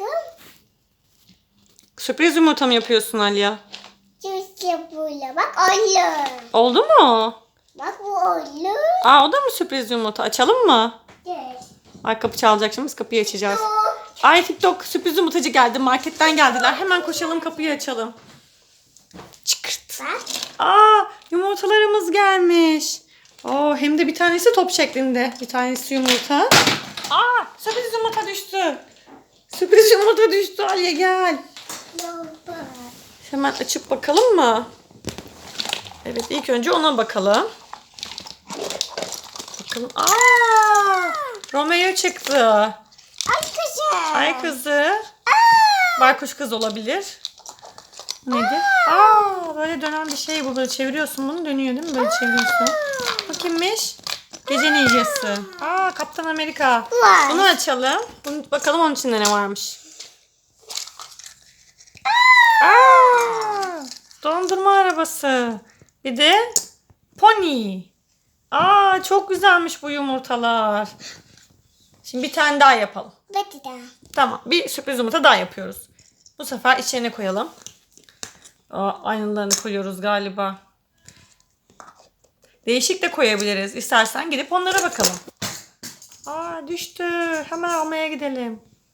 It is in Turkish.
Bakın. Sürpriz yumurta mı yapıyorsun Aliya? Çünkü böyle bak olur. Oldu mu? Bak bu olur. Aa o da mı sürpriz yumurta? Açalım mı? Evet. Ay kapı çalacak şimdi biz kapıyı açacağız. Ay TikTok sürpriz yumurtacı geldi. Marketten geldiler. Hemen koşalım kapıyı açalım. Çıkırt. Bak. Aa yumurtalarımız gelmiş. Oo, hem de bir tanesi top şeklinde. Bir tanesi yumurta. Aa sürpriz yumurta düştü. Sürpriz yumurta düştü Aliye gel. Hemen açıp bakalım mı? Evet ilk önce ona bakalım. Bakalım. Aa! Romeo çıktı. Ay kızım. Ay kızı. Baykuş kız olabilir. Neydi? Aa, böyle dönen bir şey bu. Böyle çeviriyorsun bunu dönüyor değil mi? Böyle çeviriyorsun. Ninjası. Aa, Kaptan Amerika. Var. Bunu açalım. Bunu, bakalım onun içinde ne varmış. Aa, dondurma arabası. Bir de pony. Aa, çok güzelmiş bu yumurtalar. Şimdi bir tane daha yapalım. Bekle daha. Tamam. Bir sürpriz yumurta daha yapıyoruz. Bu sefer içine koyalım. Aa, aynalarını koyuyoruz galiba. Değişik de koyabiliriz. İstersen gidip onlara bakalım. Aa düştü. Hemen almaya gidelim.